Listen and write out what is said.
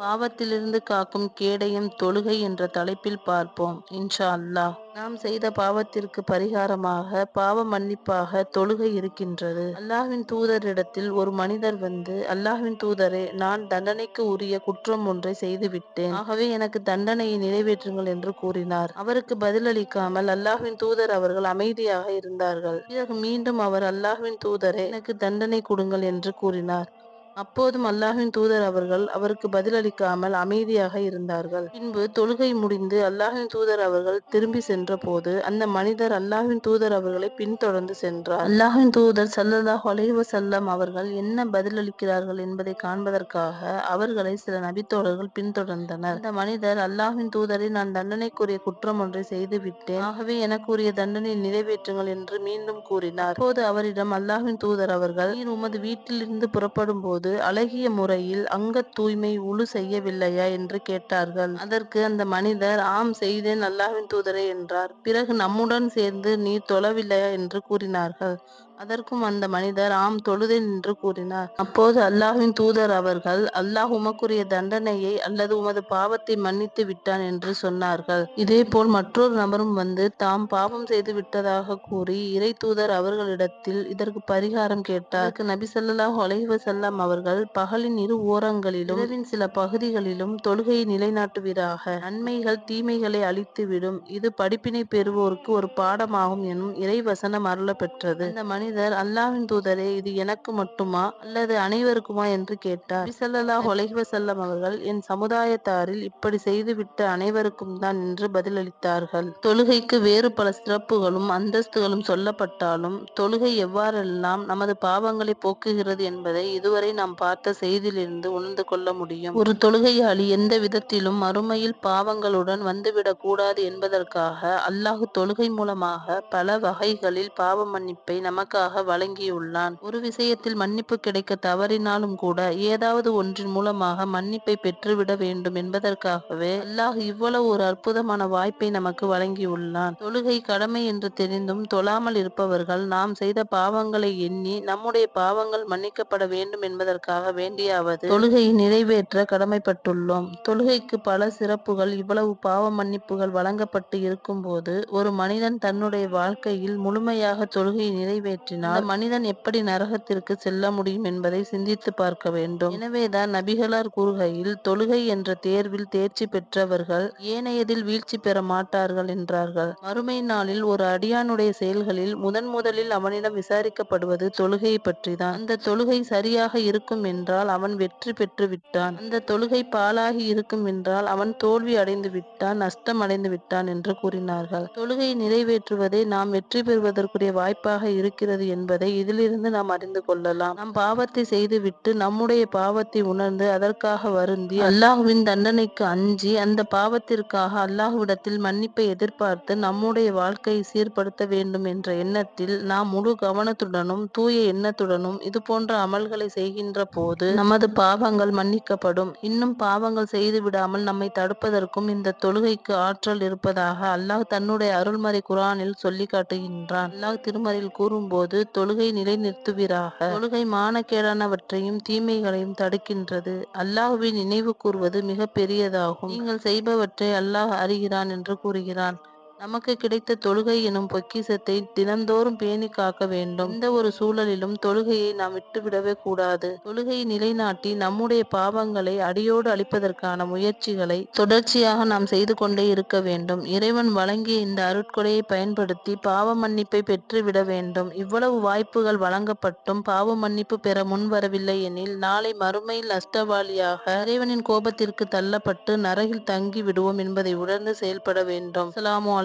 பாவத்திலிருந்து காக்கும் கேடயம் தொழுகை என்ற தலைப்பில் பார்ப்போம் இன்ஷா அல்லாஹ். நாம் செய்த பாவத்திற்கு பரிகாரமாக பாவ மன்னிப்பாக தொழுகை இருக்கின்றது. அல்லாஹ்வின் தூதரிடத்தில் ஒரு மனிதர் வந்து அல்லாஹ்வின் தூதரே நான் தண்டனைக்கு உரிய குற்றம் ஒன்றை செய்துவிட்டேன். ஆகவே எனக்கு தண்டனையை நிறைவேற்றுங்கள் என்று கூறினார். அவருக்கு பதிலளிக்காமல் அல்லாஹ்வின் தூதர் அவர்கள் அமைதியாக இருந்தார்கள். பிறகு மீண்டும் அவர் அல்லாஹ்வின் தூதரே எனக்கு தண்டனை கொடுங்கள் என்று கூறினார். அப்போதும் அல்லாஹின் தூதர் அவர்கள் அவருக்கு பதிலளிக்காமல் அமைதியாக இருந்தார்கள். பின்பு தொழுகை முடிந்து அல்லாஹின் தூதர் அவர்கள் திரும்பி சென்ற போது அந்த மனிதர் அல்லாஹ்வின் தூதர் அவர்களை பின்தொடர்ந்து சென்றார். அல்லாஹின் தூதர் ஸல்லல்லாஹு அலைஹி செல்லம் அவர்கள் என்ன பதிலளிக்கிறார்கள் என்பதை காண்பதற்காக அவர்களை சில நபித்தோழர்கள் பின்தொடர்ந்தனர். அந்த மனிதர் அல்லாஹின் தூதரை நான் தண்டனைக்குரிய குற்றம் ஒன்றை செய்து விட்டேன். ஆகவே எனக்குரிய தண்டனை நிறைவேற்றுங்கள் என்று மீண்டும் கூறினார். அப்போது அவரிடம் அல்லாஹ்வின் தூதர் அவர்கள் நீர் உமது வீட்டிலிருந்து புறப்படும் போது அழகிய முறையில் அங்க தூய்மை உழு செய்யவில்லையா என்று கேட்டார்கள். அதற்கு அந்த மனிதர் ஆம் செய்தேன் அல்லாவின் தூதரே என்றார். பிறகு நம்முடன் சேர்ந்து நீ தொழவில்லையா என்று கூறினார்கள். அதற்கும் அந்த மனிதர் ஆம் தொழுதேன் என்று கூறினார். அப்போது அல்லாஹின் தூதர் அவர்கள் அல்லாஹ் உமக்குரிய தண்டனையை அல்லது உமது பாவத்தை மன்னித்து விட்டான் என்று சொன்னார்கள். இதேபோல் மற்றொரு நபரும் வந்து தாம் பாவம் செய்து விட்டதாக கூறி இறை தூதர் அவர்களிடத்தில் இதற்கு பரிகாரம் கேட்டார். நபி ஸல்லல்லாஹு அலைவசல்லாம் அவர்கள் பகலின் இரு ஓரங்களிலும் இரவின் சில பகுதிகளிலும் தொழுகையை நிலைநாட்டுவீராக. நன்மைகள் தீமைகளை அழித்துவிடும். இது படிப்பினை பெறுவோருக்கு ஒரு பாடமாகும் எனும் இறைவசனம் அருள பெற்றது மனித மனிதர் அல்லாவின் தூதரே இது எனக்கு மட்டுமா அல்லது அனைவருக்குமா என்று கேட்டார். நபி ஸல்லல்லாஹு அவர்கள் என் சமுதாயத்தாரில் இப்படி செய்துவிட்ட அனைவருக்கும் தான் என்று பதிலளித்தார்கள். தொழுகைக்கு வேறு பல சிறப்புகளும் அந்தஸ்துகளும் சொல்லப்பட்டாலும் தொழுகை எவ்வாறெல்லாம் நமது பாவங்களை போக்குகிறது என்பதை இதுவரை நாம் பார்த்த செய்தியிலிருந்து உணர்ந்து கொள்ள முடியும். ஒரு தொழுகையாளி எந்த விதத்திலும் மறுமையில் பாவங்களுடன் வந்துவிடக் கூடாது என்பதற்காக அல்லாஹ் தொழுகை மூலமாக பல வகைகளில் பாவ மன்னிப்பை நமக்காக வழங்கியுள்ளான். ஒரு விஷயத்தில் மன்னிப்பு கிடைக்க தவறினாலும் கூட ஏதாவது ஒன்றின் மூலமாக மன்னிப்பை பெற்றுவிட வேண்டும் என்பதற்காகவே அல்லாஹ் இவ்வளவு ஒரு அற்புதமான வாய்ப்பை நமக்கு வழங்கியுள்ளான். தொழுகை கடமை என்று தெரிந்தும் தொழாமல் இருப்பவர்கள் நாம் செய்த பாவங்களை எண்ணி நம்முடைய பாவங்கள் மன்னிக்கப்பட வேண்டும் என்பதற்காக வேண்டியாவது தொழுகையை நிறைவேற்ற கடமைப்பட்டுள்ளோம். தொழுகைக்கு பல சிறப்புகள் இவ்வளவு பாவ மன்னிப்புகள் வழங்கப்பட்டு இருக்கும்போது ஒரு மனிதன் தன்னுடைய வாழ்க்கையில் முழுமையாக தொழுகையை நிறைவேற்ற அந்த மனிதன் எப்படி நரகத்திற்கு செல்ல முடியும் என்பதை சிந்தித்து பார்க்க வேண்டும். எனவேதான் நபிகளார் கூறுகையில் தொழுகை என்ற தேர்வில் தேர்ச்சி பெற்றவர்கள் ஏனையதில் வீழ்ச்சி பெற மாட்டார்கள் என்றார்கள். மறுமை நாளில் ஒரு அடியானுடைய செயல்களில் முதன் முதலில் அவனிடம் விசாரிக்கப்படுவது தொழுகையை பற்றிதான். அந்த தொழுகை சரியாக இருக்கும் என்றால் அவன் வெற்றி பெற்று விட்டான். அந்த தொழுகை பாலாகி இருக்கும் என்றால் அவன் தோல்வி அடைந்து விட்டான் நஷ்டம் அடைந்து விட்டான் என்று கூறினார்கள். தொழுகை நிறைவேற்றுவதே நாம் வெற்றி பெறுவதற்குரிய வாய்ப்பாக இருக்கிறது என்பதை இதிலிருந்து நாம் அறிந்து கொள்ளலாம். நாம் பாவத்தை செய்துவிட்டு நம்முடைய பாவத்தை உணர்ந்து அதற்காக வருந்தி அல்லாஹுவின் தண்டனைக்கு அஞ்சி அந்த பாவத்திற்காக அல்லாஹுவிடத்தில் மன்னிப்பை எதிர்பார்த்து நம்முடைய வாழ்க்கையை சீர்படுத்த வேண்டும் என்ற எண்ணத்தில் நாம் முழு கவனத்துடனும் தூய எண்ணத்துடனும் இது போன்ற அமல்களை செய்கின்ற போது நமது பாவங்கள் மன்னிக்கப்படும். இன்னும் பாவங்கள் செய்து விடாமல் நம்மை தடுப்பதற்கும் இந்த தொழுகைக்கு ஆற்றல் இருப்பதாக அல்லாஹ் தன்னுடைய அருள்மறை குரானில் சொல்லி காட்டுகின்றான். அல்லாஹ் திருமறையில் கூறும்போது தொழுகை நிலைநிறுத்துவீராக. தொழுகை மானக்கேடானவற்றையும் தீமைகளையும் தடுக்கின்றது. அல்லாஹுவின் நினைவு கூறுவது மிக பெரியதாகும் நீங்கள் செய்பவற்றை அல்லாஹ் அறிகிறான் என்று கூறுகிறான். நமக்கு கிடைத்த தொழுகை எனும் பொக்கிசத்தை தினந்தோறும் பேணி காக்க வேண்டும். எந்த ஒரு சூழலிலும் தொழுகையை நாம் விட்டுவிடவே கூடாது. தொழுகையை நிலைநாட்டி நம்முடைய பாவங்களை அடியோடு அழிப்பதற்கான முயற்சிகளை தொடர்ச்சியாக நாம் செய்து கொண்டே இருக்க வேண்டும். இறைவன் வழங்கிய இந்த அருட்கொடையை பயன்படுத்தி பாவ மன்னிப்பை பெற்றுவிட வேண்டும். இவ்வளவு வாய்ப்புகள் வழங்கப்பட்டும் பாவ மன்னிப்பு பெற முன்வரவில்லை எனில் நாளை மறுமையில் நஷ்டவாளியாக இறைவனின் கோபத்திற்கு தள்ளப்பட்டு நரகில் தங்கி விடுவோம் என்பதை உணர்ந்து செயல்பட வேண்டும். அஸ்ஸலாமு